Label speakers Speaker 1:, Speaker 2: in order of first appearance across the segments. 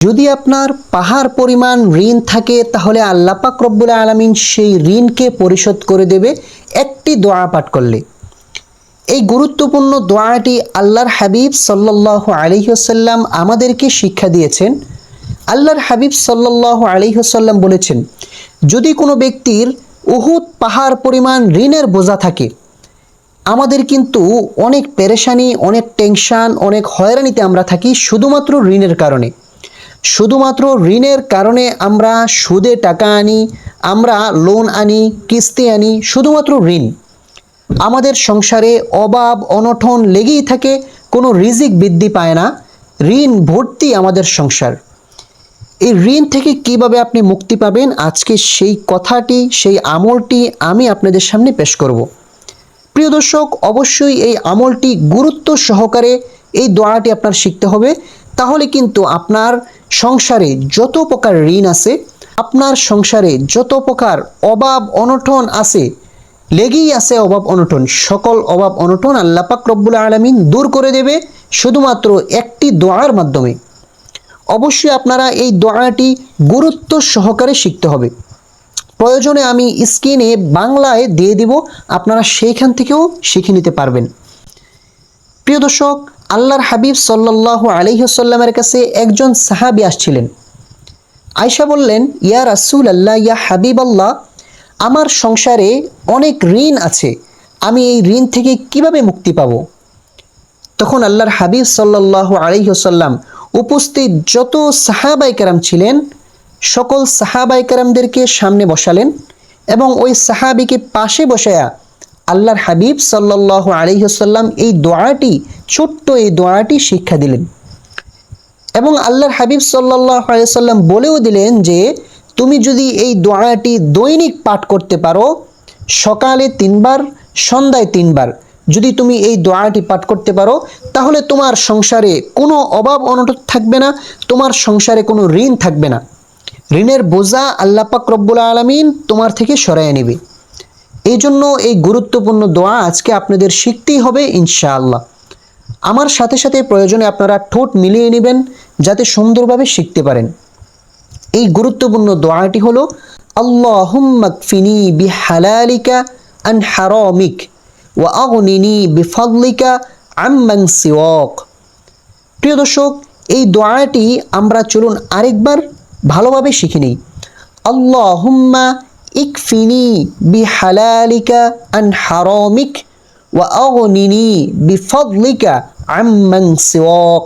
Speaker 1: যদি আপনার পাহাড় পরিমাণ ঋণ থাকে, তাহলে আল্লাপাক রব্বুল আলমিন সেই ঋণকে পরিশোধ করে দেবে একটি দোয়া পাঠ করলে। এই গুরুত্বপূর্ণ দোয়াটি আল্লাহর হাবিব সাল্লাহ আলিহাসাল্লাম আমাদেরকে শিক্ষা দিয়েছেন। আল্লাহর হাবিব সাল্লাহ আলিহাসাল্লাম বলেছেন, যদি কোনো ব্যক্তির উহুদ পাহাড় পরিমাণ ঋণের বোঝা থাকে, আমাদের কিন্তু অনেক পেরেশানি, অনেক টেনশন, অনেক হয়রানিতে আমরা থাকি শুধুমাত্র ঋণের কারণে। শুধুমাত্র ঋণের কারণে আমরা সুদে টাকা আনি, আমরা লোন আনি, কিস্তি আনি, শুধুমাত্র ঋণ। আমাদের সংসারে অভাব, অনটন লেগেই থাকে, কোনো রিজিক বৃদ্ধি পায় না, ঋণ ভর্তি আমাদের সংসার। এই ঋণ থেকে কীভাবে আপনি মুক্তি পাবেন, আজকে সেই কথাটি, সেই আমলটি আমি আপনাদের সামনে পেশ করব। প্রিয় দর্শক, অবশ্যই এই আমলটি গুরুত্ব সহকারে এই দোয়াটি আপনার শিখতে হবে তাহলে কিন্তু আপনার সংসারে যত প্রকার ঋণ আছে, আপনার সংসারে যত প্রকার অভাব অনটন আছে, লেগেই আছে অভাব অনটন, সকল অভাব অনটন আল্লাপাক রব্বুল আলমিন দূর করে দেবে শুধুমাত্র একটি দোয়ার মাধ্যমে। অবশ্যই আপনারা এই দোয়াটি গুরুত্ব সহকারে শিখতে হবে। প্রয়োজনে আমি স্ক্রিনে বাংলায় দিয়ে দিব, আপনারা সেইখান থেকেও শিখে নিতে পারবেন। প্রিয় দর্শক আল্লাহর হাবিব সাল্লাহ আলহিহসাল্লামের কাছে একজন সাহাবি আসছিলেন। আয়সা বললেন, ইয়া রাসুল আল্লাহ ইয়া হাবিব আল্লাহ আমার সংসারে অনেক ঋণ আছে, আমি এই ঋণ থেকে কীভাবে মুক্তি পাব? তখন আল্লাহর হাবিব সাল্লাহ আলহিহসাল্লাম উপস্থিত যত সাহাবাই কারাম ছিলেন, সকল সাহাবাই কারামদেরকে সামনে বসালেন এবং ওই সাহাবিকে পাশে বসায়া আল্লাহর হাবিব সাল্লাহ আলহিহসাল্লাম এই দোয়াটি, ছোট্ট এই দোয়াটি শিক্ষা দিলেন। এবং আল্লাহর হাবিব সাল্লাহ আলাইসাল্লাম বলেও দিলেন যে, তুমি যদি এই দোয়াটি দৈনিক পাঠ করতে পারো, সকালে তিনবার, সন্ধ্যায় তিনবার, যদি তুমি এই দোয়াটি পাঠ করতে পারো, তাহলে তোমার সংসারে কোনো অভাব অনটন থাকবে না, তোমার সংসারে কোনো ঋণ থাকবে না। ঋণের বোঝা আল্লাপাক রব্বুল আলমিন তোমার থেকে সরাইয়ে নেবে। এই জন্য এই গুরুত্বপূর্ণ দোয়া আজকে আপনাদের শিখতেই হবে, ইনশাআল্লাহ। আমার সাথে সাথে প্রয়োজনে আপনারা ঠোঁট মিলিয়ে নেবেন, যাতে সুন্দরভাবে শিখতে পারেন। এই গুরুত্বপূর্ণ দোয়াটি হলো আল্লাহুম্মাকফিনি বিহালালিকা আন হারামিক ওয়া আগনিনি বিফাদলিকা আম্মান সিওয়াক। প্রিয় দর্শক, এই দোয়াটি আমরা চলুন আরেকবার ভালোভাবে শিখে নিই। আল্লাহুম্মা ইকফিনি বিহালালিকা আন হারামিক ওয়া বিফাদলিকা আম্মান সিওয়াক।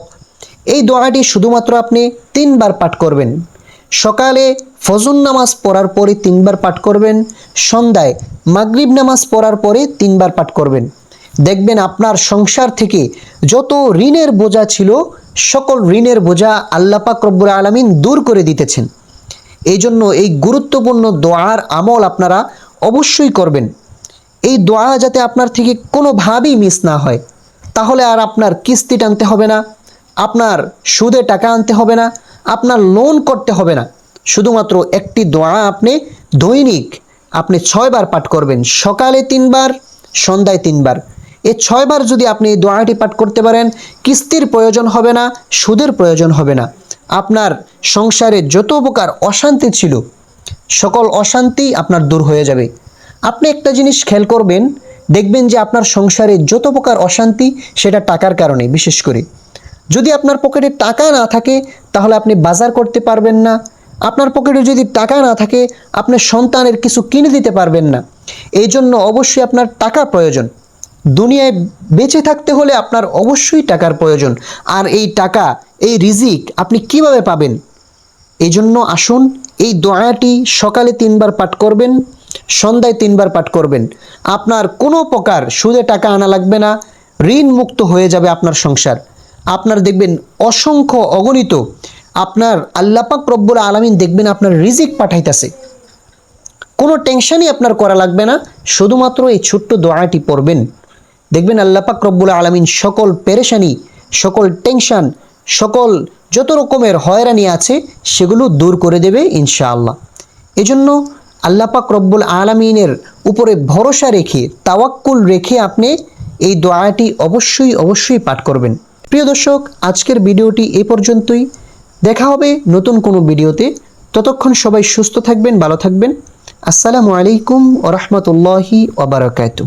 Speaker 1: এই দোয়াটি শুধুমাত্র আপনি তিনবার পাঠ করবেন। সকালে ফজর নামাজ পড়ার পরে তিনবার পাঠ করবেন, সন্ধ্যায় মাগরিব নামাজ পড়ার পরে তিনবার পাঠ করবেন। দেখবেন আপনার সংসার থেকে যত ঋণের বোঝা ছিল, সকল ঋণের বোঝা আল্লাপাক রব্বুল আলমিন দূর করে দিতেছেন। এই জন্য এই গুরুত্বপূর্ণ দোয়ার আমল আপনারা অবশ্যই করবেন। এই দোয়া যাতে আপনার থেকে কোনোভাবেই মিস না হয়। তাহলে আর আপনার কিস্তি টানতে হবে না, আপনার সুদে টাকা আনতে হবে না, আপনার লোন করতে হবে না। শুধুমাত্র একটি দোয়া আপনি দৈনিক আপনি ছয়বার পাঠ করবেন, সকালে তিনবার, সন্ধ্যায় তিনবার। এই ছয়বার যদি আপনি এই দোয়াটি পাঠ করতে পারেন, কিস্তির প্রয়োজন হবে না, সুদের প্রয়োজন হবে না। আপনার সংসারে যত প্রকার অশান্তি ছিল, সকল অশান্তি আপনার দূর হয়ে যাবে। আপনি একটা জিনিস খেয়াল করবেন, দেখবেন যে আপনার সংসারে যত প্রকার অশান্তি, সেটা টাকার কারণে, বিশেষ করে। যদি আপনার পকেটে টাকা না থাকে, তাহলে আপনি বাজার করতে পারবেন না। আপনার পকেটে যদি টাকা না থাকে, আপনি সন্তানের কিছু কিনে দিতে পারবেন না। এই জন্য অবশ্যই আপনার টাকা প্রয়োজন। দুনিয়ায় বেঁচে থাকতে হলে আপনার অবশ্যই টাকার প্রয়োজন। আর এই টাকা এই রিজিক আপনি কীভাবে পাবেন? এই জন্য আসুন, এই দোয়াটি সকালে তিনবার পাঠ করবেন, সন্ধ্যায় তিনবার পাঠ করবেন। আপনার কোনো প্রকার সুদে টাকা আনা লাগবে না ঋণ মুক্ত হয়ে যাবে আপনার সংসার। আপনার দেখবেন অসংখ্য অগণিত, আপনার আল্লাপাক রব্বুল আলমিন দেখবেন আপনার রিজিক পাঠাইতেছে। কোনো টেনশনই আপনার করা লাগবে না, শুধুমাত্র এই ছোট্ট দোয়াটি পড়বেন। দেখবেন আল্লাপাক রব্বুল আলমিন সকল পেরেশানি, সকল টেনশন সকল যত রকমের হয়রানি আছে সেগুলো দূর করে দেবে ইনশাআল্লাহ। এজন্য আল্লাপাক রব্বুল আলমিনের উপরে ভরসা রেখে, তাওয়াক্কুল রেখে আপনি এই দোয়াটি অবশ্যই অবশ্যই পাঠ করবেন। প্রিয় দর্শক, আজকের ভিডিওটি এ পর্যন্তই। দেখা হবে নতুন কোনো ভিডিওতে। ততক্ষণ সবাই সুস্থ থাকবেন, ভালো থাকবেন। আসসালামু আলাইকুম ওরহমতুল্লাহি ওবরাকাতু